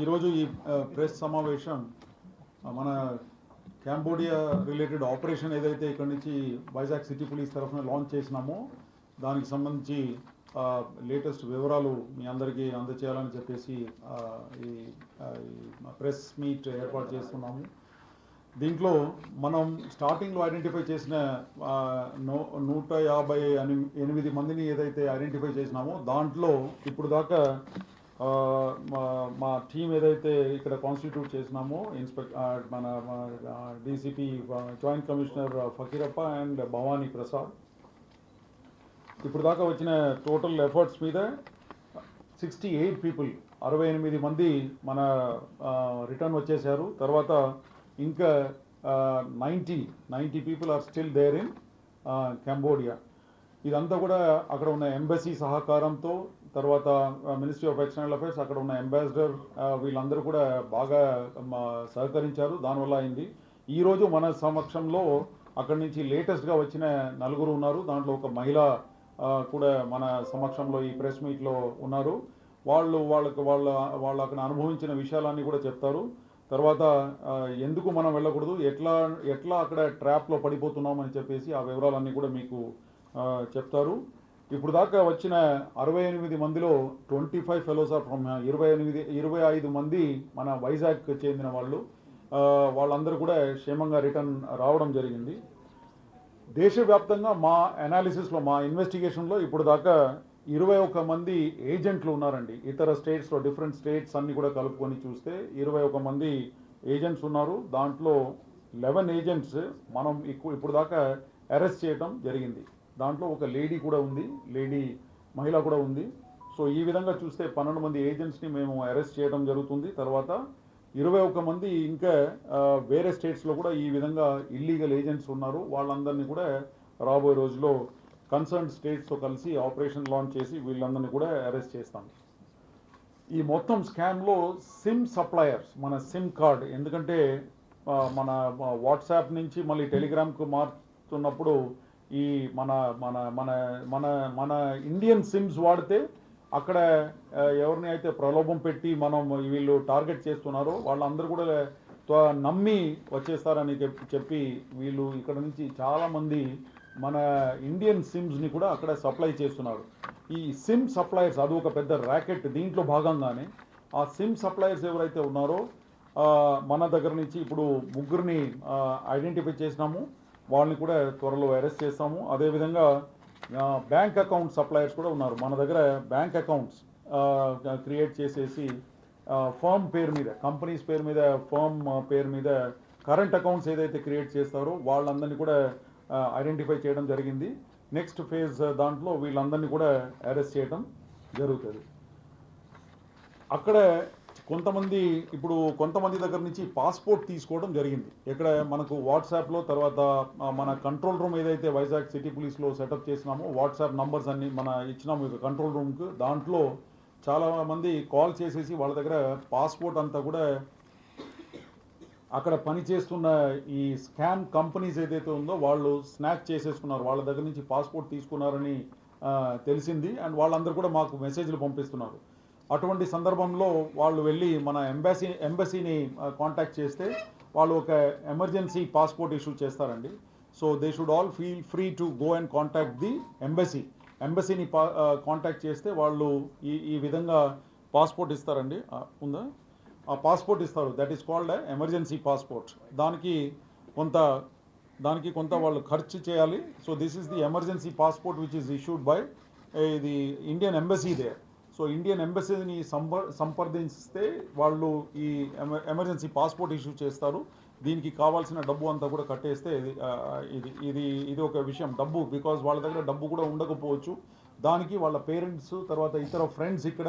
ఈరోజు ఈ ప్రెస్ సమావేశం మన క్యాంబోడియా రిలేటెడ్ ఆపరేషన్ ఏదైతే ఇక్కడ నుంచి వైజాగ్ సిటీ పోలీస్ తరఫున లాంచ్ చేసినామో దానికి సంబంధించి లేటెస్ట్ వివరాలు మీ అందరికీ అందచేయాలని చెప్పేసి ఈ ప్రెస్ మీట్ ఏర్పాటు చేస్తున్నాము. దీంట్లో మనం స్టార్టింగ్లో ఐడెంటిఫై చేసిన నూట యాభై ఎనిమిది మందిని ఏదైతే ఐడెంటిఫై చేసినామో దాంట్లో ఇప్పుడు దాకా మా మా టీం ఏదైతే ఇక్కడ కాన్స్టిట్యూట్ చేసినామో ఇన్స్పెక్ట్ మన DCP joint commissioner Fakirappa and Bhavani Prasad ఇప్పుడు దాకా వచ్చిన టోటల్ ఎఫర్ట్స్ మీద సిక్స్టీ ఎయిట్ పీపుల్ అరవై ఎనిమిది మంది మన రిటర్న్ వచ్చేసారు తర్వాత ఇంకా ninety ninety people are still there in Cambodia ఇదంతా కూడా అక్కడ ఉన్న ఎంబసీ సహకారంతో తర్వాత మినిస్ట్రీ ఆఫ్ ఎక్స్టర్నల్ అఫైర్స్ అక్కడ ఉన్న అంబాసిడర్ వీళ్ళందరూ కూడా బాగా సహకరించారు. దానివల్ల అయింది. ఈరోజు మన సమక్షంలో అక్కడి నుంచి లేటెస్ట్గా వచ్చిన నలుగురు ఉన్నారు. దాంట్లో ఒక మహిళ కూడా మన సమక్షంలో ఈ ప్రెస్ మీట్లో ఉన్నారు. వాళ్ళు వాళ్ళకి వాళ్ళ వాళ్ళు అక్కడ అనుభవించిన విషయాలన్నీ కూడా చెప్తారు. తర్వాత ఎందుకు మనం వెళ్ళకూడదు? ఎట్లా ఎట్లా అక్కడ ట్రాప్లో పడిపోతున్నామని చెప్పేసి ఆ వివరాలన్నీ కూడా మీకు చెప్తారు. ఇప్పుడు దాకా వచ్చిన అరవై ఎనిమిది మందిలో twenty five fellows are from ఇరవై ఎనిమిది ఇరవై ఐదు మంది మన వైజాగ్కి చెందిన వాళ్ళు. వాళ్ళందరూ కూడా క్షేమంగా రిటర్న్ రావడం జరిగింది. దేశవ్యాప్తంగా మా అనాలిసిస్లో మా ఇన్వెస్టిగేషన్లో ఇప్పుడు దాకా ఇరవై ఒక మంది ఏజెంట్లు ఉన్నారండి. ఇతర స్టేట్స్లో డిఫరెంట్ స్టేట్స్ అన్నీ కూడా కలుపుకొని చూస్తే ఇరవై ఒక మంది ఏజెంట్స్ ఉన్నారు. దాంట్లో లెవెన్ ఏజెంట్స్ మనం ఎక్కువ ఇప్పుడు దాకా అరెస్ట్ చేయడం జరిగింది. దాంట్లో ఒక లేడీ కూడా ఉంది లేడీ మహిళ కూడా ఉంది. సో ఈ విధంగా చూస్తే పన్నెండు మంది ఏజెంట్స్ని మేము అరెస్ట్ చేయడం జరుగుతుంది. తర్వాత ఇరవై ఒక్క మంది ఇంకా వేరే స్టేట్స్లో కూడా ఈ విధంగా ఇల్లీగల్ ఏజెంట్స్ ఉన్నారు. వాళ్ళందరినీ కూడా రాబోయే రోజుల్లో కన్సర్న్ స్టేట్స్తో కలిసి ఆపరేషన్ లాంచ్ చేసి వీళ్ళందరినీ కూడా అరెస్ట్ చేస్తాం. ఈ మొత్తం స్కామ్లో సిమ్ సప్లయర్స్ మన సిమ్ కార్డ్ ఎందుకంటే మన వాట్సాప్ నుంచి మళ్ళీ టెలిగ్రామ్కు మారుతున్నప్పుడు ఈ మన మన మన మన మన ఇండియన్ సిమ్స్ వాడితే అక్కడ ఎవరిని అయితే ప్రలోభం పెట్టి మనం వీళ్ళు టార్గెట్ చేస్తున్నారో వాళ్ళందరూ కూడా త్వ- నమ్మి వచ్చేస్తారని చెప్పి చెప్పి వీళ్ళు ఇక్కడ నుంచి చాలామంది మన ఇండియన్ సిమ్స్ని కూడా అక్కడ సప్లై చేస్తున్నారు. ఈ సిమ్ సప్లయర్స్ అది ఒక పెద్ద ర్యాకెట్ దీంట్లో భాగంగానే ఆ సిమ్ సప్లయర్స్ ఎవరైతే ఉన్నారో మన దగ్గర నుంచి ఇప్పుడు ముగ్గురిని ఐడెంటిఫై చేసినాము. వాళ్ళని కూడా త్వరలో అరెస్ట్ చేస్తాము. అదేవిధంగా బ్యాంక్ అకౌంట్ సప్లయర్స్ కూడా ఉన్నారు. మన దగ్గర బ్యాంక్ అకౌంట్స్ క్రియేట్ చేసేసి ఫర్మ్ పేరు మీద కంపెనీస్ పేరు మీద ఫర్మ్ పేరు మీద కరెంట్ అకౌంట్స్ ఏదైతే క్రియేట్ చేస్తారో వాళ్ళందరినీ కూడా ఐడెంటిఫై చేయడం జరిగింది. నెక్స్ట్ ఫేజ్ దాంట్లో వీళ్ళందరినీ కూడా అరెస్ట్ చేయడం జరుగుతుంది. అక్కడ కొంతమంది ఇప్పుడు కొంతమంది దగ్గర నుంచి పాస్పోర్ట్ తీసుకోవడం జరిగింది. ఇక్కడ మనకు వాట్సాప్లో తర్వాత మన కంట్రోల్ రూమ్ ఏదైతే వైజాగ్ సిటీ పోలీస్లో సెటప్ చేసినామో వాట్సాప్ నంబర్స్ అన్ని మన ఇచ్చినాము ఇక కంట్రోల్ రూమ్కి. దాంట్లో చాలామంది కాల్ చేసేసి వాళ్ళ దగ్గర పాస్పోర్ట్ అంతా కూడా అక్కడ పనిచేస్తున్న ఈ స్కామ్ కంపెనీస్ ఏదైతే ఉందో వాళ్ళు స్నాక్ చేసేసుకున్నారు. వాళ్ళ దగ్గర నుంచి పాస్పోర్ట్ తీసుకున్నారని తెలిసింది. అండ్ వాళ్ళందరూ కూడా మాకు మెసేజ్లు పంపిస్తున్నారు. అటువంటి సందర్భంలో వాళ్ళు వెళ్ళి మన ఎంబసీ ఎంబసీని కాంటాక్ట్ చేస్తే వాళ్ళు ఒక ఎమర్జెన్సీ పాస్పోర్ట్ ఇష్యూ చేస్తారండి. So they should all feel free to go and contact the embassy. ఎంబసీని contact చేస్తే వాళ్ళు ఈ ఈ విధంగా పాస్పోర్ట్ ఇస్తారండి. ఆ, ఉందా? ఆ పాస్పోర్ట్ ఇస్తారు. That is called emergency passport దానికి కొంత దానికి కొంత వాళ్ళు ఖర్చు చేయాలి. So this is the emergency passport which is issued by ఇది Indian embassy they so Indian ఎంబసీని సంప సంప్రదిస్తే వాళ్ళు ఈ ఎమర్జెన్సీ పాస్పోర్ట్ ఇష్యూ చేస్తారు. దీనికి కావాల్సిన డబ్బు అంతా కూడా కట్టేస్తే ఇది ఇది ఇది ఒక విషయం. డబ్బు బికాజ్ వాళ్ళ దగ్గర డబ్బు కూడా ఉండకపోవచ్చు. దానికి వాళ్ళ పేరెంట్స్ తర్వాత ఇతర ఫ్రెండ్స్ ఇక్కడ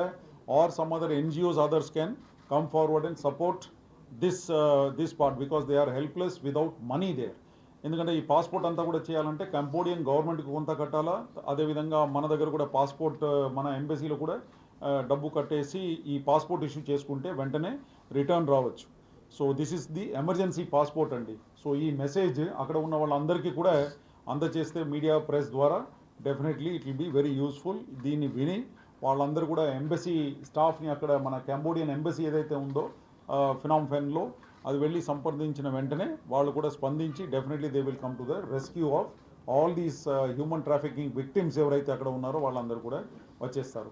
are some other NGOs others can come forward and support this this part because they are helpless without money there ఎందుకంటే ఈ పాస్పోర్ట్ అంతా కూడా చేయాలంటే కంబోడియన్ గవర్నమెంట్కి కొంత కట్టాలా? అదేవిధంగా మన దగ్గర కూడా పాస్పోర్ట్ మన ఎంబసీలో కూడా డబ్బు కట్టేసి ఈ పాస్పోర్ట్ ఇష్యూ చేసుకుంటే వెంటనే రిటర్న్ రావచ్చు. So this is the emergency passport అండి. సో ఈ మెసేజ్ అక్కడ ఉన్న వాళ్ళందరికీ కూడా అందజేస్తే మీడియా ప్రెస్ ద్వారా definitely it will be very useful దీన్ని విని వాళ్ళందరూ కూడా ఎంబసీ స్టాఫ్ని అక్కడ మన కంబోడియన్ ఎంబసీ ఏదైతే ఉందో ఫినామ్ ఫెన్లో అది వెళ్ళి సంప్రదించిన వెంటనే వాళ్ళు కూడా స్పందించి definitely they will come to the rescue of all these human trafficking victims ఎవరైతే అక్కడ ఉన్నారో వాళ్ళందరూ కూడా వచ్చేస్తారు.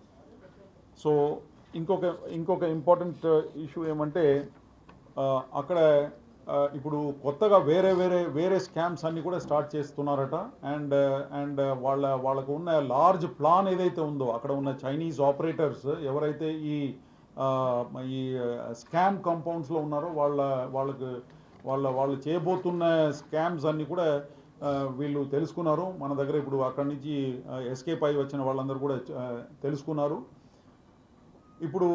సో ఇంకొక ఇంకొక ఇంపార్టెంట్ ఇష్యూ uh, ఏమంటే uh, అక్కడ uh, ఇప్పుడు కొత్తగా వేరే వేరే వేరే స్కామ్స్ అన్నీ కూడా స్టార్ట్ చేస్తున్నారట. అండ్ అండ్ వాళ్ళ వాళ్ళకు ఉన్న లార్జ్ ప్లాన్ ఏదైతే ఉందో అక్కడ ఉన్న చైనీస్ ఆపరేటర్స్ ఎవరైతే ఈ ఈ స్కామ్ కంపౌండ్స్లో ఉన్నారో వాళ్ళ వాళ్ళకు వాళ్ళ వాళ్ళు చేయబోతున్న స్కామ్స్ అన్నీ కూడా వీళ్ళు తెలుసుకున్నారు. మన దగ్గర ఇప్పుడు అక్కడి నుంచి ఎస్కేప్ అయి వచ్చిన వాళ్ళందరూ కూడా తెలుసుకున్నారు. ఇప్పుడు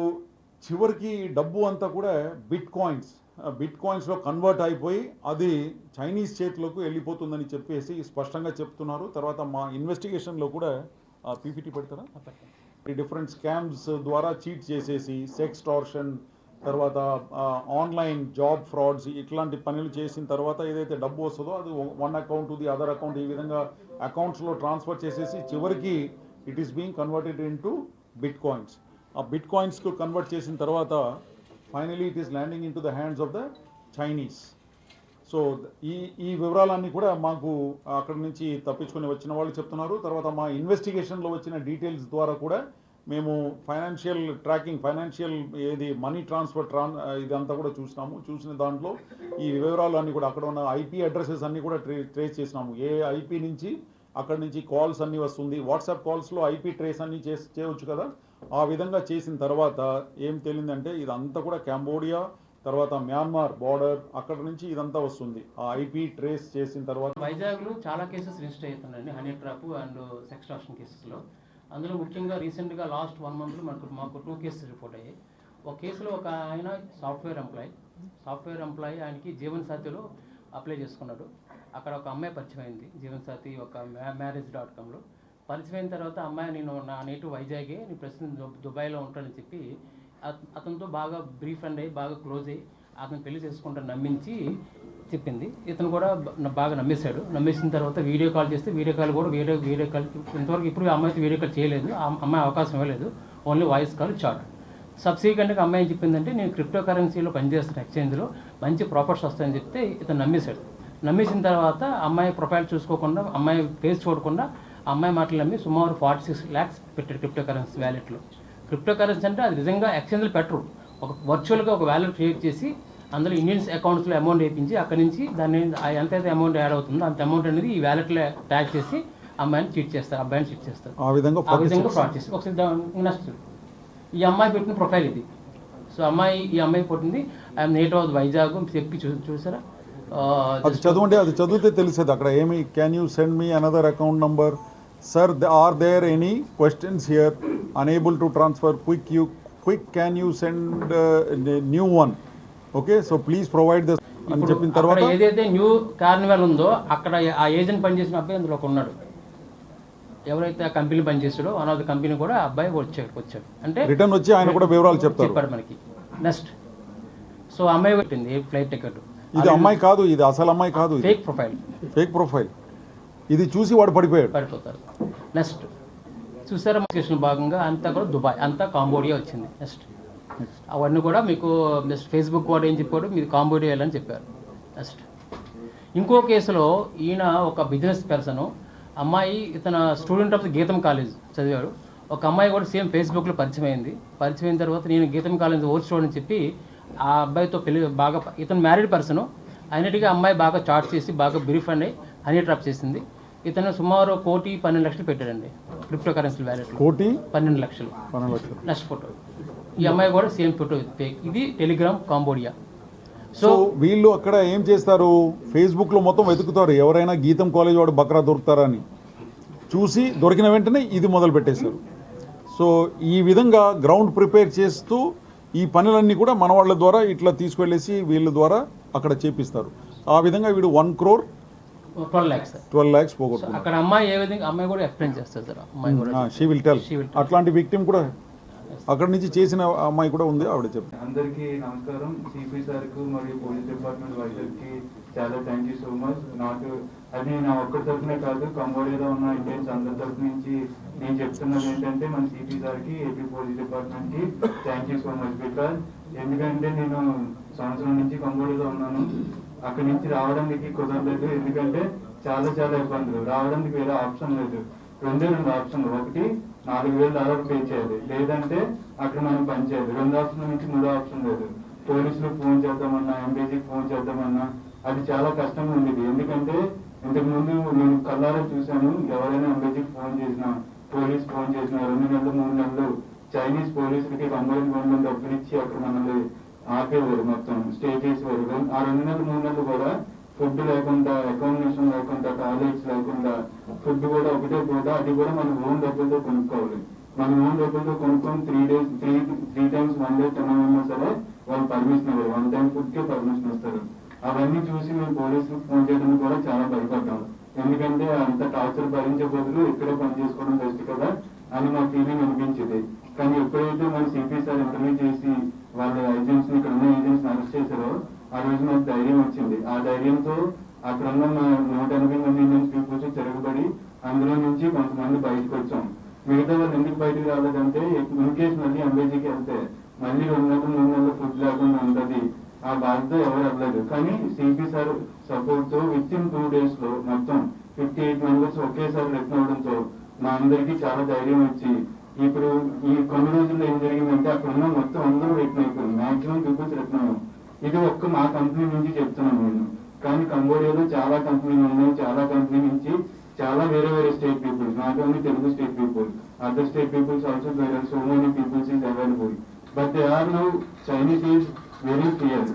చివరికి డబ్బు అంతా కూడా బిట్ కాయిన్స్ బిట్ కాయిన్స్లో కన్వర్ట్ అయిపోయి అది చైనీస్ చేతులకు వెళ్ళిపోతుందని చెప్పేసి స్పష్టంగా చెప్తున్నారు. తర్వాత మా ఇన్వెస్టిగేషన్లో కూడా పీపీటీ పెడతారా? ఈ డిఫరెంట్ స్కామ్స్ ద్వారా చీట్ చేసేసి సెక్స్ టార్షన్ తర్వాత ఆన్లైన్ జాబ్ ఫ్రాడ్స్ ఇట్లాంటి పనులు చేసిన తర్వాత ఏదైతే డబ్బు వస్తుందో అది one account the other account ఈ విధంగా అకౌంట్స్లో ట్రాన్స్ఫర్ చేసేసి చివరికి it is being converted into bitcoins ఆ బిట్ కాయిన్స్కు కన్వర్ట్ చేసిన తర్వాత finally it is landing into the hands of the Chinese so ఈ ఈ వివరాలన్నీ కూడా మాకు అక్కడి నుంచి తప్పించుకొని వచ్చిన వాళ్ళు చెప్తున్నారు. తర్వాత మా ఇన్వెస్టిగేషన్లో వచ్చిన డీటెయిల్స్ ద్వారా కూడా మేము ఫైనాన్షియల్ ట్రాకింగ్ ఫైనాన్షియల్ ఏది మనీ ట్రాన్స్ఫర్ ట్రాన్ ఇదంతా కూడా చూసినాము. చూసిన దాంట్లో ఈ వివరాలు అన్నీ కూడా అక్కడ ఉన్న ఐపీ అడ్రసెస్ అన్నీ కూడా ట్రే ట్రేస్ చేసినాము. ఏ ఐపీ నుంచి అక్కడ నుంచి కాల్స్ అన్నీ వస్తుంది. వాట్సాప్ కాల్స్లో ఐపీ ట్రేస్ అన్నీ చేసి చేయవచ్చు కదా. ఆ విధంగా చేసిన తర్వాత ఏం తేలిందంటే ఇదంతా కూడా కాంబోడియా తర్వాత మ్యాన్మార్ బార్డర్ అక్కడ నుంచి ఇదంతా వస్తుంది. ఆ ఐపీ ట్రేస్ చేసిన తర్వాత వైజాగ్లో చాలా కేసెస్ రిజిస్టర్ అవుతున్నాయండి honey trap and sextortion కేసెస్లో. అందులో ముఖ్యంగా రీసెంట్గా లాస్ట్ వన్ మంత్లో మనకు మాకు టూ కేసెస్ రిపోర్ట్ అయ్యాయి. ఒక కేసులో ఒక ఆయన సాఫ్ట్వేర్ ఎంప్లాయీ సాఫ్ట్వేర్ ఎంప్లాయీ ఆయనకి జీవన్ సాథిలో అప్లై చేసుకున్నాడు. అక్కడ ఒక అమ్మాయి పరిచయం అయింది జీవన్ సాథి ఒక మ్యారేజ్ డాట్ కామ్లో. పరిచయం తర్వాత అమ్మాయి నేను నా నేటివ్ వైజాగే నేను ప్రస్తుతం దుబాయ్లో ఉంటానని చెప్పి అతనితో బాగా బ్రీఫ్ అండ్ అయ్యి బాగా క్లోజ్ అయ్యి అతను పెళ్ళి చేసుకుంటాను నమ్మించి చెప్పింది. ఇతను కూడా బాగా నమ్మేశాడు. నమ్మేసిన తర్వాత వీడియో కాల్ చేస్తే వీడియో కాల్ కూడా వీడియో వీడియో కాల్ ఇంతవరకు ఇప్పుడు అమ్మాయితో వీడియో కాల్ చేయలేదు. ఆ అమ్మాయి అవకాశం ఇవ్వలేదు. Only voice call chat. సబ్సిక్వెంట్గా అమ్మాయి ఏం చెప్పిందంటే నేను క్రిప్టో కరెన్సీలో పనిచేస్తున్న ఎక్స్చేంజ్లో మంచి ప్రాఫిట్స్ వస్తాయని చెప్తే ఇతను నమ్మేశాడు. నమ్మేసిన తర్వాత అమ్మాయి ప్రొఫైల్ చూసుకోకుండా అమ్మాయి ఫేస్ చూడకుండా అమ్మాయి మాటలు నమ్మి సుమారు ఫార్టీ సిక్స్ ల్యాక్స్ పెట్టాడు క్రిప్టో కరెన్సీ వ్యాలెట్లో క్రిప్టో కరెన్సీ అంటే అది నిజంగా ఎక్స్చేంజ్లో పెట్టరు. ఒక వర్చువల్గా ఒక వ్యాలెట్ క్రియేట్ చేసి అందులో ఇండియన్స్ అకౌంట్స్లో అమౌంట్ వేయించి అక్కడి నుంచి దాన్ని ఎంతైతే అమౌంట్ యాడ్ అవుతుందో అంత అమౌంట్ అనేది ఈ వ్యాలెట్లో ట్యాగ్ చేసి అమ్మాయిని చీట్ చేస్తారు అబ్బాయిని చీట్ చేస్తారు. ఆ విధంగా ఆ విధంగా ఫ్రాడ్ చేసి ఒకసారి నెక్స్ట్ ఈ అమ్మాయి పెట్టిన ప్రొఫైల్ ఇది. సో అమ్మాయి ఈ అమ్మాయి పుట్టింది. I'm native of Vizag. చెప్పి చూ చూసారా? అది చదవండి అది చదివితే తెలిసేది అక్కడ. ఏమి can you send me another account number sir are there any questions here unable to transfer quick you quick can you send new one okay so please provide this అని చెప్పిన తర్వాత. ఏదైతే న్యూ కార్నివల్ ఉందో అక్కడ ఆ agent పనిచేసిన అబ్బాయి అందులో ఒక ఉన్నాడు. ఎవరైతే ఆ కంపెనీ పనిచేసాడో వన్ ఆఫ్ ద కంపెనీ కూడా ఆ అబ్బాయి వచ్చాడు వచ్చాడు. అంటే రిటర్న్ వచ్చి ఆయన కూడా వివరాలు చెప్తారు. చెప్పాడు మనకి. నెక్స్ట్ సో అమ్మాయి పెట్టింది ఫ్లైట్ టికెట్ ఇది అమ్మాయి కాదు ఇది అసలు అమ్మాయి కాదు ఫేక్ ప్రొఫైల్ ఫేక్ ప్రొఫైల్ ఇది చూసి వాడు పడిపోయాడు. పడిపోతారు నెక్స్ట్ చూసారా చేసిన భాగంగా అంతా కూడా దుబాయ్ అంతా కాంబోడియా వచ్చింది. నెక్స్ట్ అవన్నీ కూడా మీకు నెక్స్ట్ ఫేస్బుక్ వాడు ఏం చెప్పాడు? మీరు కాంబోడియా వెళ్ళని చెప్పారు. నెక్స్ట్ ఇంకో కేసులో ఈయన ఒక బిజినెస్ పర్సన్ అమ్మాయి ఇతను student of the GITAM college చదివాడు. ఒక అమ్మాయి కూడా సేమ్ ఫేస్బుక్లో పరిచయం అయింది. పరిచయం అయిన తర్వాత నేను గీతం కాలేజ్ ఓర్స్ చూడని చెప్పి ఆ అబ్బాయితో పెళ్ళి బాగా ఇతను మ్యారీడ్ పర్సన్ అయినట్టుగా అమ్మాయి బాగా చాట్ చేసి బాగా బ్రీఫ్ అండి హనీ ట్రాప్ చేసింది. ఇతను సుమారు కోటి పన్నెండు లక్షలు పెట్టాడండి క్రిప్టో కరెన్సీ వ్యాలెట్లో కోటి? పన్నెండు లక్షలు. పన్నెండు లక్షలు. నెక్స్ట్ ఫోటో ఈ అమ్మాయి కూడా సేమ్ ఫోటో ఫేక్ ఇది టెలిగ్రామ్ కాంబోడియా సో వీళ్ళు అక్కడ ఏం చేస్తారు? ఫేస్బుక్లో మొత్తం వెతుకుతారు ఎవరైనా గీతం కాలేజ్ వాడు బక్రా దొరుకుతారని. చూసి దొరికిన వెంటనే ఇది మొదలు పెట్టేశారు. సో ఈ విధంగా గ్రౌండ్ ప్రిపేర్ చేస్తూ ఈ పనులన్నీ కూడా మన వాళ్ళ ద్వారా ఇట్లా తీసుకెళ్ళేసి వీళ్ళ ద్వారా అక్కడ చేపిస్తారు. ఆ విధంగా వీడు one crore twelve lakhs twelve lakhs so పోగొట్టుకున్నాడు అమ్మాయి ఏ విధంగా అమ్మాయి కూడా ఎక్స్ప్లెయిన్ చేస్తారు సార్. అమ్మాయి కూడా she will tell She will అట్లాంటి విక్టిమ్ కూడా అక్కడి నుంచి చేసిన అమ్మాయి కూడా ఉంది ఆవిడ చెప్పు. అందరికీ నమస్కారం. సిపి సార్కు మరియు పోలీస్ డిపార్ట్మెంట్ వైద్యులకి చాలా థ్యాంక్ యూ సో మచ్ నాకు అది నా ఒక్కరి తరఫునే కాదు కంబోడియాలో ఉన్న ఇండియన్స్ అందరి తరఫు నుంచి నేను చెప్తున్నది ఏంటంటే మన సిపి సార్కి ఏపీ పోలీస్ డిపార్ట్మెంట్కి thank you so much because ఎందుకంటే నేను సంవత్సరం నుంచి కంబోడియాలో ఉన్నాను. అక్కడి నుంచి రావడానికి కుదరలేదు. ఎందుకంటే చాలా చాలా ఇబ్బందులు. రావడానికి వేరే ఆప్షన్ లేదు. రెండే రెండు ఆప్షన్లు. ఒకటి నాలుగు వేలు దాదాపు పే చేయాలి. లేదంటే అక్కడ మనం పని చేయాలి. రెండు ఆప్షన్ నుంచి మూడో ఆప్షన్ లేదు. పోలీసులు ఫోన్ చేద్దామన్నా ఎంపీజీకి ఫోన్ చేద్దామన్నా అది చాలా కష్టంగా ఉండేది. ఎందుకంటే ఇంతకు ముందు నేను కళ్ళారా చూశాను. ఎవరైనా ఎంపీజీకి ఫోన్ చేసినా పోలీస్ ఫోన్ చేసినా రెండు నెలలు మూడు నెలలు చైనీస్ పోలీసులకి కంబైన్ గవర్నమెంట్ డబ్బులు ఇచ్చి అక్కడ మనల్ని ఆపేవారు మొత్తం స్టే చేసేవారు ఆ రెండు నెలలు మూడు నెలలు కూడా ఫుడ్ లేకుండా అకామిడేషన్ లేకుండా టాయిలెట్స్ లేకుండా ఫుడ్ కూడా ఒకటే పూట అది కూడా మన ఓన్ డబ్బులతో కొనుక్కోవాలి. మన ఓన్ డబ్బులతో కొనుక్కొని three days three three times one day తినాలన్నా సరే వాళ్ళు పర్మిషన్ ఇవ్వరు. వన్ టైం ఫుడ్ కే పర్మిషన్ ఇస్తారు. అవన్నీ చూసి మేము పోలీసులకు ఫోన్ చేయడానికి కూడా చాలా భయపడ్డాం. ఎందుకంటే అంత టార్చర్ భరించే బదులు ఇక్కడే పని చేసుకోవడం బెస్ట్ కదా అని మా ఫీలింగ్ అనిపించింది. కానీ ఎప్పుడైతే మన సిపి సార్ ఇంటర్వ్యూ చేసి వాళ్ళ ఏజెంట్స్ ఇక్కడ ఉన్న ఏజెంట్స్ అరెస్ట్ చేశారో ఆ రోజు నాకు ధైర్యం వచ్చింది. ఆ ధైర్యంతో అక్కడ ఉన్న మా నూట ఎనభై మంది ఇండియన్స్ పీపుల్స్ తిరగబడి అందులో నుంచి కొంతమంది బయటకు వచ్చాం. మిగతా వాళ్ళు ఎందుకు బయటకు రాలేదంటే ఇన్ కేసు మళ్ళీ అంబేజీకి వెళ్తే మళ్ళీ రెండు నెలలు మూడు నెలలు ఫుడ్ లేకుండా ఉంటది. ఆ బాధ్యత ఎవరు వెళ్ళలేదు కానీ సిపి సార్ సపోర్ట్తో విత్ ఇన్ టూ డేస్లో మొత్తం ఫిఫ్టీ ఎయిట్ మెంబర్స్ ఒకేసారి రిటర్న్ అవడంతో మా అందరికీ చాలా ధైర్యం వచ్చి ఇప్పుడు ఈ కొన్ని రోజుల్లో ఏం జరిగిందంటే అక్కడ ఉన్న మొత్తం అందరూ రిటర్న్ అయిపోయింది మాక్సిమం పీపుల్స్ రిటర్న్ ఇది ఒక్క మా కంపెనీ నుంచి చెప్తున్నాను నేను. కానీ కంబోడియాలో చాలా కంపెనీలు ఉన్నాయి చాలా కంపెనీ నుంచి చాలా వేరే వేరే state peoples not only Telugu state people other state peoples also there are so many peoples is available but they are now Chinese is very clear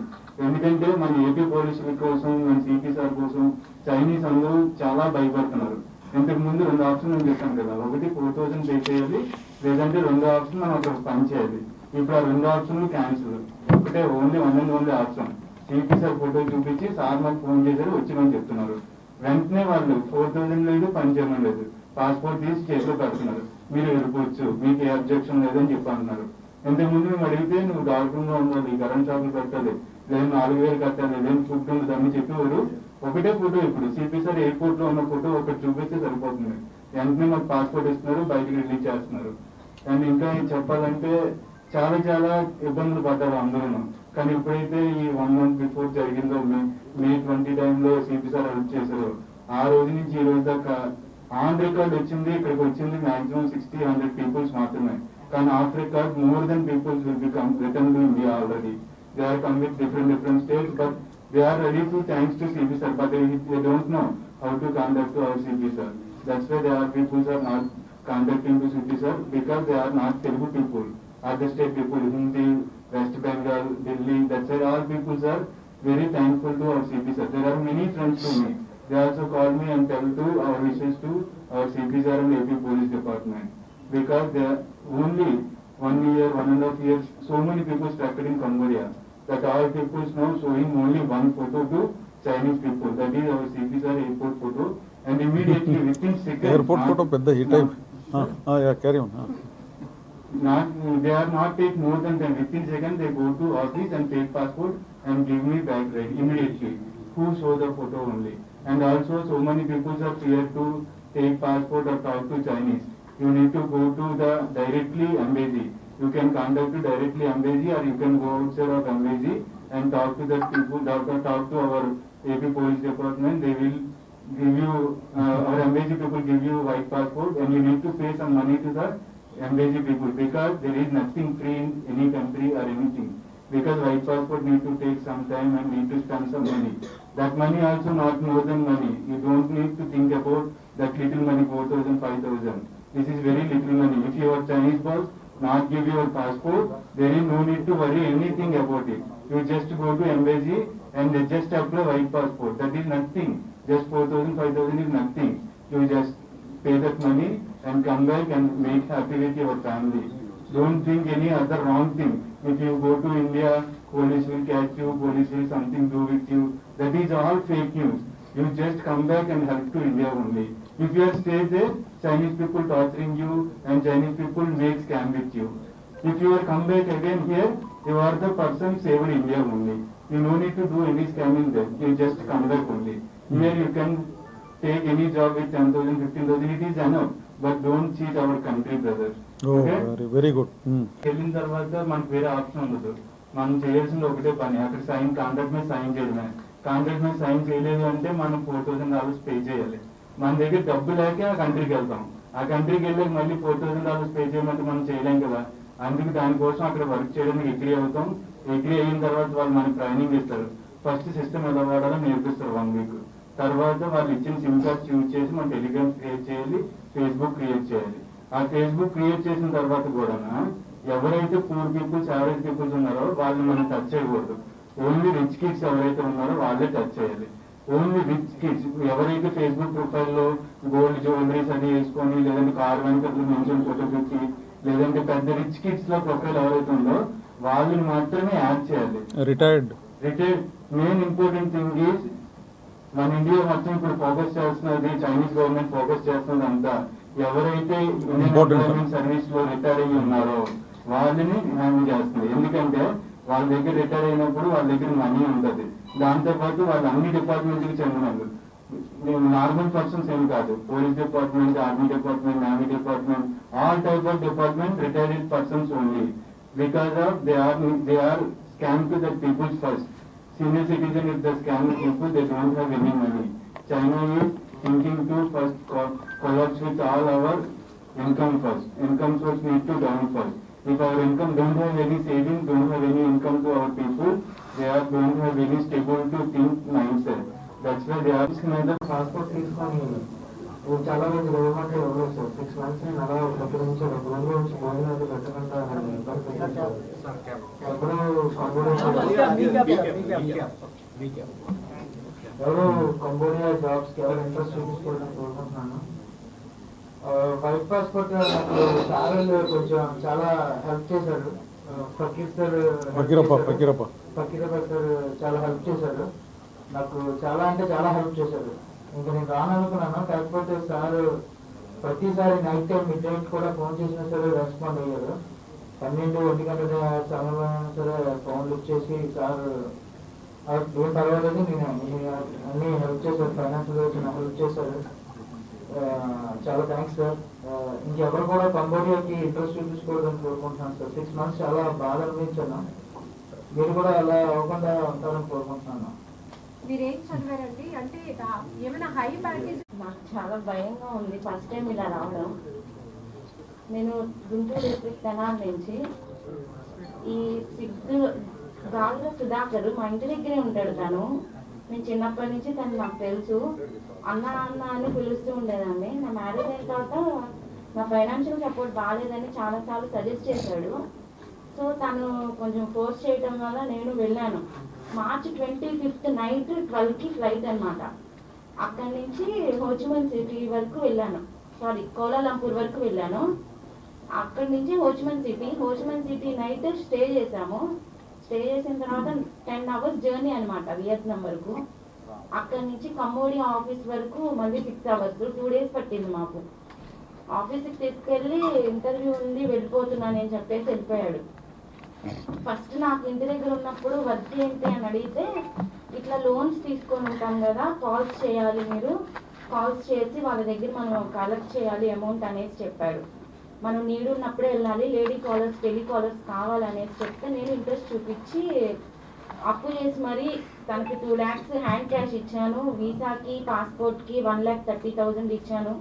ఎందుకంటే మన ఏపీ పోలీసుల కోసం మన సిపి సార్ కోసం చైనీస్ అందరూ చాలా భయపడుతున్నారు. ఇంతకు ముందు రెండు ఆప్షన్ చెప్పాను కదా ఒకటి ఫోర్ థౌసండ్ పే చేయాలి లేదంటే రెండు ఆప్షన్ మనం అక్కడ పని చేయాలి ఇప్పుడు ఆ రెండు ఆప్షన్లు క్యాన్సిల్ ఒకటే only one and only option. CP sir photo చూపించి సార్ నాకు ఫోన్ చేశారు వచ్చిమని చెప్తున్నారు. వెంటనే వాళ్ళు ఫోర్ థౌసండ్ లేదు పని చేయడం లేదు. పాస్పోర్ట్ తీసి చేతిలో పెడుతున్నారు. మీరు వెళ్ళిపోవచ్చు మీకు ఏ అబ్జెక్షన్ లేదని చెప్పి అంటున్నారు ఇంతకు ముందు మేము అడిగితే నువ్వు డాక్టర్గా ఉండాలి కరెంట్ షాపులు కట్టాలి లేదు నాలుగు వేలు కట్టాలి లేదు ఫుడ్ ఉండదు అని చెప్పేవారు. ఒకటే ఫోటో ఇప్పుడు. సిపి సార్ ఎయిర్పోర్ట్లో ఉన్న ఫోటో ఒకటి చూపిస్తే సరిపోతుంది. వెంటనే మాకు పాస్పోర్ట్ ఇస్తున్నారు బయటకు రిలీజ్ చేస్తున్నారు. అండ్ ఇంకా చెప్పాలంటే చాలా చాలా ఇబ్బందులు పడ్డారు అందరూ. కానీ ఎప్పుడైతే ఈ వన్ మంత్ బిఫోర్ జరిగిందో మే మే ట్వంటీ టైంలో సిపి సార్ హెల్ప్ చేశారు. ఆ రోజు నుంచి ఈ రోజు దాకా ఆన్ రికార్డ్ వచ్చింది ఇక్కడికి వచ్చింది మాక్సిమం సిక్స్టీ హండ్రెడ్ పీపుల్స్ మాత్రమే. కానీ off record more than peoples will become return to India already they are come with different different states but they are ready to thanks to CP sir but they don't know how to contact to our CP sir. That's why they are peoples are not contacting this officer because they are not Telugu people. Other state people, Hindi, West Bengal, Delhi, that's why all people are very thankful to our CP sir. There are many friends to me. They also call me and tell to our wishes to our CP sir and AP Police Department because they are only one year, one and a half years, so many people started in Cambodia that all people is now showing only one photo to Chinese people. That is our CP sir airport photo and immediately within seconds. Airport photo, the heat time. हाँ हाँ, या कह रही हूँ, हाँ। Photo only and also so many peoples passport or you need to go to the directly embassy you can contact directly embassy or embassy and talk to the to our AP police department they will give you uh, our embassy people give you white passport and you need to pay some money to the embassy people because there is nothing free in any country or anything. Because white passport need to take some time and need to spend some money. That money also not more than money. You don't need to think about that little money, 4,000, 5,000. This is very little money. If your Chinese boss not give your passport, there is no need to worry anything about it. You just go to embassy and they just apply white passport. That is nothing. Just 4,000, 5,000 is nothing. You just pay that money and come back and make happy with your family. Don't think any other wrong thing. If you go to India, police will catch you, police will something do with you. That is all fake news. You just come back and help to India only. If you are stay there, Chinese people torturing you and Chinese people make scam with you. If you are come back again here, you are the person saved India only. You no need to do any scamming there. You just come back only. Here you can take any job with 10,000, 15,000. It is enough. But don't cheat our country, brother. ఓ Okay? Very good వెళ్ళిన తర్వాత మనకు వేరే option ఉండదు. మనం చేయాల్సింది ఒకటే పని. అక్కడ సైన్ కాంట్రాక్ట్ మీద సైన్ చేయడమే. కాంట్రాక్ట్ మీద సైన్ చేయలేదు అంటే మనం ఫోర్ థౌసండ్ డాలర్స్ పే చేయాలి. మన దగ్గర డబ్బు లేక ఆ కంట్రీకి వెళ్తాం. ఆ కంట్రీకి వెళ్ళాక మళ్ళీ ఫోర్ థౌసండ్ డాలర్స్ పే చేయమంటే మనం చేయలేం కదా. అందుకు దానికోసం అక్కడ వర్క్ చేయడానికి ఎగ్రీ అవుతాం. ఎగ్రీ అయిన తర్వాత వాళ్ళు మనకి ట్రైనింగ్ ఇస్తారు. ఫస్ట్ సిస్టమ్ ఎలా వాడాలో నేర్పిస్తారు వన్ వీక్ తర్వాత వాళ్ళు ఇచ్చిన సిమ్ కార్డ్స్ యూజ్ చేసి మనం టెలిగ్రామ్ క్రియేట్ చేయాలి ఫేస్బుక్ క్రియేట్ చేయాలి. ఆ ఫేస్బుక్ క్రియేట్ చేసిన తర్వాత కూడా ఎవరైతే పూర్ పీపుల్స్ యావరేజ్ పీపుల్స్ ఉన్నారో వాళ్ళని మనం టచ్ చేయకూడదు. ఓన్లీ రిచ్ కిడ్స్ ఎవరైతే ఉన్నారో వాళ్ళే టచ్ చేయాలి. ఓన్లీ రిచ్ కిడ్స్ ఎవరైతే ఫేస్బుక్ ప్రొఫైల్లో గోల్డ్ జ్యువెలరీస్ అది వేసుకొని లేదంటే కార్ వెనకట్లు మెన్షన్ ఫోటో పెట్టి లేదంటే పెద్ద రిచ్ కిడ్స్లో ప్రొఫైల్ ఎవరైతే ఉందో వాళ్ళని మాత్రమే యాడ్ చేయాలి. Retired retire main important thing is మన ఇండియా మొత్తం ఇప్పుడు ఫోకస్ చేస్తున్నది చైనీస్ గవర్నమెంట్ ఫోకస్ చేస్తున్నది అంతా ఎవరైతే ఇండియన్ సర్వీస్లో రిటైర్ అయ్యి ఉన్నారో వాళ్ళని హ్యాండిల్ చేస్తుంది. ఎందుకంటే వాళ్ళ దగ్గర రిటైర్ అయినప్పుడు వాళ్ళ దగ్గర మనీ ఉంటది. దాంతో పాటు వాళ్ళు అన్ని డిపార్ట్మెంట్కి చెందిన వాళ్ళు నార్మల్ పర్సన్స్ ఏం కాదు. Police department army department navy department all type of department retired persons only because of they are they are scam to the peoples first senior citizen if the scam people they don't have any money. China is thinking to first collapse with all our income first. Income source need to down first. If our income don't have any savings, don't have any income to our people, they are don't have any stable to think mindset. That's why they are another passport తీసుకొని నేను చాలా మంది ఇవ్వమంటే ఇవ్వలేదు sir six months నేను అలా దగ్గర నుంచి రెండు రోజుల నుంచి భోజనాలు పెట్టకుండా కంబోడియా ఎవరు కంబోడియా జాబ్స్కి ఎవరు ఇంట్రెస్ట్ చూపించుకోవడానికి కోరుకుంటున్నాను వైట్ పాస్పోర్ట్ నాకు సార్ కొంచెం చాలా హెల్ప్ చేశారు ఫకీర్ సార్ ఫకీరప్ప ఫకీరప్ప. ఫకీరప్ప సార్ చాలా హెల్ప్ చేశారు. నాకు చాలా అంటే చాలా హెల్ప్ చేశారు. ఇంకా నేను రాననుకున్నాను కాకపోతే సార్ ప్రతిసారి నైట్ టైం మిడ్ నైట్ కూడా ఫోన్ చేసినా సరే రెస్పాండ్ అయ్యారు. పన్నెండు ఒంటి గంటల సమయంలో అయినా సరే ఫోన్ లిఫ్ట్ చేసి సార్ ఏం పర్వాలేదు నేను నేను అన్ని హెల్ప్ చేశారు. ఫైనాన్షియల్ వచ్చిన హెల్ప్ చేశారు చాలా థ్యాంక్స్ సార్. ఇంకెవరు కూడా కంబోడియాకి ఇంట్రెస్ట్ చూపించుకోవడానికి కోరుకుంటున్నాను సార్. సిక్స్ మంత్స్ చాలా బాధ అనిపించాను. మీరు కూడా అలా అవ్వకుండా ఉంటారని కోరుకుంటున్నాను. మీరేం చదివారండి? అంటే ఏమైనా హై ప్యాకేజ్ నాకు చాలా భయంగా ఉంది. ఫస్ట్ టైం ఇలా రావడం. నేను గుంటూరు డిస్ట్రిక్ట్ తెనాల నుంచి ఈ సిద్ధు గాలిలో సుధాకర్ మా ఇంటి దగ్గరే ఉంటాడు తను. నేను చిన్నప్పటి నుంచి తను నాకు తెలుసు. అన్న అన్న అని పిలుస్తూ ఉండేదాన్ని. నా మ్యారేజ్ అయిన తర్వాత నా ఫైనాన్షియల్ సపోర్ట్ బాగాలేదని చాలాసార్లు సజెస్ట్ చేశాడు. సో తను కొంచెం ఫోర్స్ చేయడం వల్ల నేను వెళ్ళాను. మార్చ్ ట్వంటీ ఫిఫ్త్ నైట్ ట్వెల్వ్కి ఫ్లైట్ అనమాట అక్కడి నుంచి హోచిమన్ సిటీ వరకు వెళ్ళాను. సారీ కోలాలంపూర్ వరకు వెళ్ళాను. అక్కడి నుంచి Ho Chi Minh city Ho Chi Minh city night stay చేసాము స్టే చేసిన తర్వాత టెన్ అవర్స్ జర్నీ అనమాట వియత్నాం వరకు. అక్కడి నుంచి కంబోడియా ఆఫీస్ వరకు మళ్ళీ సిక్స్ అవర్స్ టూ డేస్ పట్టింది మాకు. ఆఫీస్కి తీసుకెళ్ళి ఇంటర్వ్యూ ఉంది వెళ్ళిపోతున్నానని చెప్పేసి వెళ్ళిపోయాడు. ఫస్ట్ నాకు ఇంటి దగ్గర ఉన్నప్పుడు వర్క్ ఏంటి అని అడిగితే ఇట్లా లోన్స్ తీసుకొని ఉంటాం కదా కాల్స్ చేయాలి మీరు. కాల్స్ చేసి వాళ్ళ దగ్గర మనం కలెక్ట్ చేయాలి అమౌంట్ అనేసి చెప్పాడు. మనం నీడు ఉన్నప్పుడే వెళ్ళాలి లేడీ కాలర్స్ టెలి కాలర్స్ కావాలనేసి చెప్తే నేను ఇంట్రెస్ట్ చూపించి అప్పు చేసి మరి తనకి టూ ల్యాక్స్ హ్యాండ్ క్యాష్ ఇచ్చాను. వీసాకి పాస్పోర్ట్కి వన్ ల్యాక్ థర్టీ థౌజండ్ ఇచ్చాను.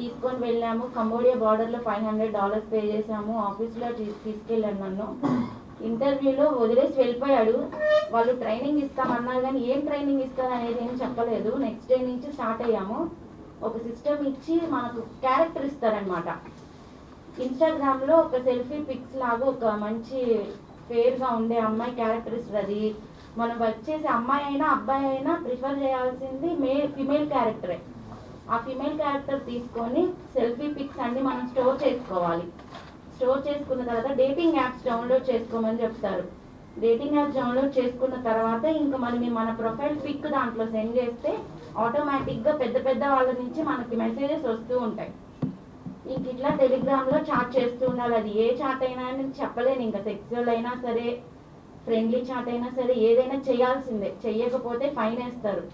తీసుకొని వెళ్ళాము. కంబోడియా బార్డర్లో ఫైవ్ హండ్రెడ్ డాలర్స్ పే చేసాము ఆఫీస్లో తీసుకెళ్ళాను నన్ను. ఇంటర్వ్యూలో వదిలేసి వెళ్ళిపోయాడు. వాళ్ళు ట్రైనింగ్ ఇస్తామన్నారు కానీ ఏం ట్రైనింగ్ ఇస్తారు అనేది ఏం చెప్పలేదు. నెక్స్ట్ డే నుంచి స్టార్ట్ అయ్యాము. ఒక సిస్టమ్ ఇచ్చి మనకు క్యారెక్టర్ ఇస్తారనమాట ఇన్స్టాగ్రామ్లో ఒక సెల్ఫీ పిక్స్ లాగా ఒక మంచి ఫేర్గా ఉండే అమ్మాయి క్యారెక్టర్ ఇస్తుంది అది. మనం వర్క్ చేసే అమ్మాయి అయినా అబ్బాయి అయినా ప్రిఫర్ చేయాల్సింది మే ఫిమేల్ క్యారెక్టరే ఆ ఫిమేల్ క్యారెక్టర్ తీసుకొని సెల్ఫీ పిక్స్ అన్ని మనం స్టోర్ చేసుకోవాలి. స్టోర్ చేసుకున్న తర్వాత డేటింగ్ యాప్స్ డౌన్లోడ్ చేసుకోమని చెప్తారు. డేటింగ్ యాప్స్ డౌన్లోడ్ చేసుకున్న తర్వాత ఇంకా మనం మన ప్రొఫైల్ పిక్ దాంట్లో సెండ్ చేస్తే ఆటోమేటిక్గా పెద్ద పెద్ద వాళ్ళ నుంచి మనకి మెసేజెస్ వస్తూ ఉంటాయి. ఇంక ఇట్లా టెలిగ్రామ్లో చాట్ చేస్తూ ఉండాలి. అది ఏ చాట్ అయినా అని చెప్పలేను. ఇంకా సెక్సువల్ అయినా సరే ఫ్రెండ్లీ చాట్ అయినా సరే ఏదైనా చేయాల్సిందే. చెయ్యకపోతే ఫైన్ వేస్తారు.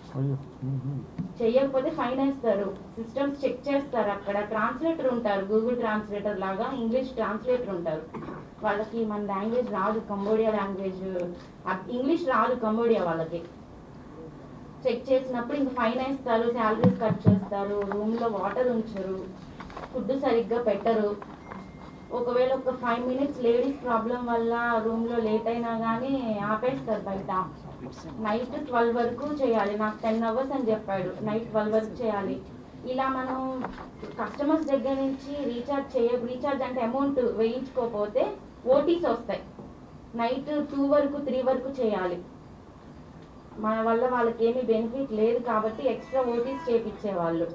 చెయ్యకపోతే ఫైన్ వేస్తారు సిస్టమ్స్ చెక్ చేస్తారు అక్కడ. ట్రాన్స్లేటర్ ఉంటారు. గూగుల్ ట్రాన్స్లేటర్ లాగా ఇంగ్లీష్ ట్రాన్స్లేటర్ ఉంటారు. వాళ్ళకి మన లాంగ్వేజ్ రాదు. కంబోడియా లాంగ్వేజ్ ఇంగ్లీష్ రాదు కంబోడియా వాళ్ళకి. చెక్ చేసినప్పుడు ఇంక ఫైన్ వేస్తారు శాలరీస్ కట్ చేస్తారు. రూమ్లో వాటర్ ఉంచరు. ఫుడ్ సరిగ్గా పెట్టరు. ఒకవేళ ఒక ఫైవ్ మినిట్స్ లేడీస్ ప్రాబ్లం వల్ల రూమ్లో లేట్ అయినా కానీ ఆపేస్తారు బయట. నైట్ ట్వెల్వ్ వరకు చేయాలి. నాకు టెన్ అవర్స్ అని చెప్పాడు. నైట్ ట్వెల్వ్ వరకు చేయాలి. ఇలా మనం కస్టమర్స్ దగ్గర నుంచి రీఛార్జ్ చేయ రీఛార్జ్ అంటే అమౌంట్ వేయించుకోకపోతే ఓటీస్ వస్తాయి. నైట్ టూ వరకు త్రీ వరకు చేయాలి. మన వల్ల వాళ్ళకి ఏమీ బెనిఫిట్ లేదు కాబట్టి ఎక్స్ట్రా ఓటీస్ చేపించేవాళ్ళు.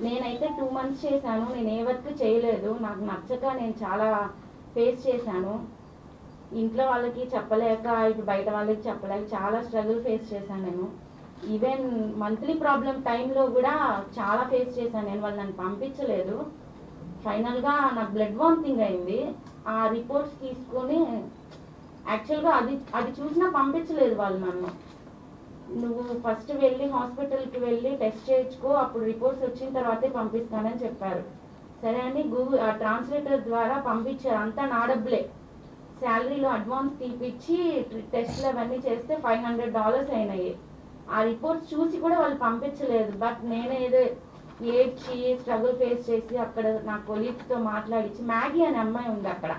నేనైతే టూ మంత్స్ చేశాను. నేను ఏ వర్క్ చేయలేదు. నాకు నచ్చక నేను చాలా ఫేస్ చేశాను. ఇంట్లో వాళ్ళకి చెప్పలేక ఇటు బయట వాళ్ళకి చెప్పలేక చాలా స్ట్రగుల్ ఫేస్ చేశాను నేను. ఈవెన్ మంత్లీ ప్రాబ్లం టైంలో కూడా చాలా ఫేస్ చేశాను. నేను వాళ్ళు నన్ను పంపించలేదు. ఫైనల్గా నాకు బ్లడ్ వామిటింగ్ అయింది. ఆ రిపోర్ట్స్ తీసుకొని యాక్చువల్గా అది అది చూసినా పంపించలేదు వాళ్ళు నన్ను. నువ్వు ఫస్ట్ వెళ్ళి హాస్పిటల్కి వెళ్ళి టెస్ట్ చేయించుకో అప్పుడు రిపోర్ట్స్ వచ్చిన తర్వాతే పంపిస్తానని చెప్పారు. సరే అని గూగుల్ ఆ ట్రాన్స్లేటర్ ద్వారా పంపించారు. అంతా నా డబ్బులే. శాలరీలో అడ్వాన్స్ తీపిచ్చి టెస్ట్లు అవన్నీ చేస్తే ఫైవ్ హండ్రెడ్ డాలర్స్ అయినాయి. ఆ రిపోర్ట్స్ చూసి కూడా వాళ్ళు పంపించలేదు. బట్ నేనేదో ఏడ్చి స్ట్రగుల్ ఫేస్ చేసి అక్కడ నా కొలీగ్స్తో మాట్లాడించి మ్యాగీ అనే అమ్మాయి ఉంది అక్కడ.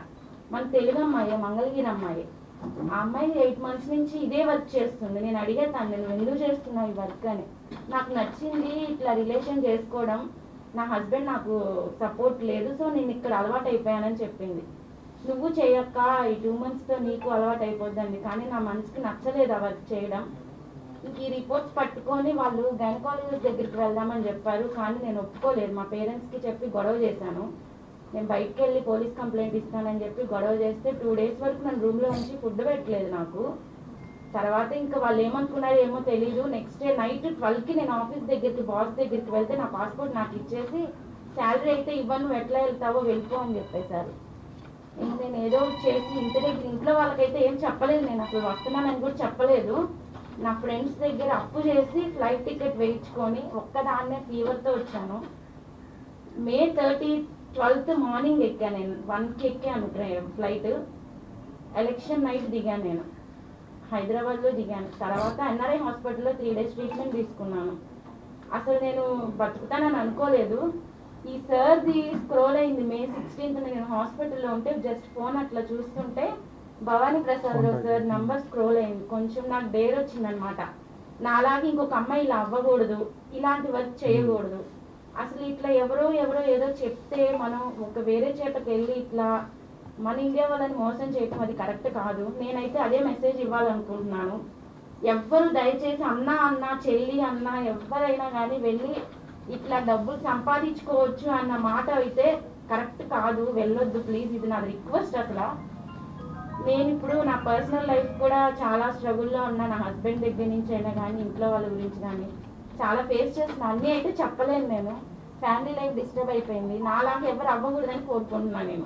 మన తెలుగు అమ్మాయి మంగళగిరి అమ్మాయి. ఆ అమ్మాయి ఎయిట్ మంత్స్ నుంచి ఇదే వర్క్ చేస్తుంది. నేను అడిగేతాను నేను ఎందుకు చేస్తున్నావు ఈ వర్క్? అని. నాకు నచ్చింది ఇట్లా రిలేషన్ చేసుకోవడం. నా హస్బెండ్ నాకు సపోర్ట్ లేదు. సో నేను ఇక్కడ అలవాటు అయిపోయానని చెప్పింది. నువ్వు చేయక్క ఈ టూ మంత్స్తో నీకు అలవాటు అయిపోద్దండి. కానీ నా మనసుకి నచ్చలేదు ఆ వర్క్ చేయడం. ఇంక ఈ రిపోర్ట్స్ పట్టుకొని వాళ్ళు గైనకాలజిస్ట్ దగ్గరికి వెళ్దామని చెప్పారు కానీ నేను ఒప్పుకోలేదు. మా పేరెంట్స్కి చెప్పి గొడవ చేశాను. నేను బయటకు వెళ్ళి పోలీస్ కంప్లైంట్ ఇస్తానని చెప్పి గొడవ చేస్తే టూ డేస్ వరకు నన్ను రూమ్లో ఉంచి ఫుడ్ పెట్టలేదు నాకు. తర్వాత ఇంకా వాళ్ళు ఏమనుకున్నారో ఏమో తెలీదు. నెక్స్ట్ డే నైట్ ట్వెల్వ్కి నేను ఆఫీస్ దగ్గరికి బాస్ దగ్గరికి వెళ్తే నా పాస్పోర్ట్ నాకు ఇచ్చేసి శాలరీ అయితే ఇవ్వను నువ్వు ఎట్లా వెళ్తావో వెళ్ళిపో అని చెప్పేశారు. నేను ఏదో ఒకటి చేసి ఇంటి దగ్గర ఇంట్లో వాళ్ళకైతే ఏం చెప్పలేదు నేను అసలు వస్తున్నానని కూడా చెప్పలేదు. నా ఫ్రెండ్స్ దగ్గర అప్పు చేసి ఫ్లైట్ టికెట్ వేయించుకొని ఒక్కదాన్నే ఫీవర్తో వచ్చాను. మే థర్టీ ట్వెల్త్ మార్నింగ్ ఎక్కాను నేను. వన్కి ఎక్కాను ట్రైన్ ఫ్లైట్ ఎలక్షన్ నైట్ దిగాను నేను. హైదరాబాద్లో దిగాను. తర్వాత ఎన్ఆర్ఐ హాస్పిటల్లో త్రీ డేస్ ట్రీట్మెంట్ తీసుకున్నాను. అసలు నేను బతుకుతానని అనుకోలేదు. ఈ సార్ది స్క్రోల్ అయింది. మే సిక్స్టీన్త్ నేను హాస్పిటల్లో ఉంటే జస్ట్ ఫోన్ అట్లా చూస్తుంటే Bhavani Prasad Rao sir number scroll అయింది. కొంచెం నాకు డేర్ వచ్చిందనమాట నాలాగే ఇంకొక అమ్మాయి ఇలా అవ్వకూడదు. ఇలాంటి వర్క్ చేయకూడదు. అసలు ఇట్లా ఎవరో ఎవరో ఏదో చెప్తే మనం ఒక వేరే చేతకి వెళ్ళి ఇట్లా మన ఇండియా వాళ్ళని మోసం చేయటం అది కరెక్ట్ కాదు. నేనైతే అదే మెసేజ్ ఇవ్వాలనుకుంటున్నాను. ఎవ్వరు దయచేసి అన్న అన్న చెల్లి అన్న ఎవరైనా కానీ వెళ్ళి ఇట్లా డబ్బులు సంపాదించుకోవచ్చు అన్న మాట అయితే కరెక్ట్ కాదు. వెళ్ళొద్దు ప్లీజ్. ఇది నా రిక్వెస్ట్ అసలు. నేను ఇప్పుడు నా పర్సనల్ లైఫ్ కూడా చాలా స్ట్రగుల్లో ఉన్నా. నా హస్బెండ్ దగ్గర నుంచి అయినా కానీ ఇంట్లో వాళ్ళ గురించి కానీ. చాలా ఫేస్ చేస్తున్నా. అన్నీ అయితే చెప్పలేను నేను. ఫ్యామిలీ లైఫ్ డిస్టర్బ్ అయిపోయింది. నాలాగా ఎవరు అవ్వకూడదని కోరుకుంటున్నాను నేను.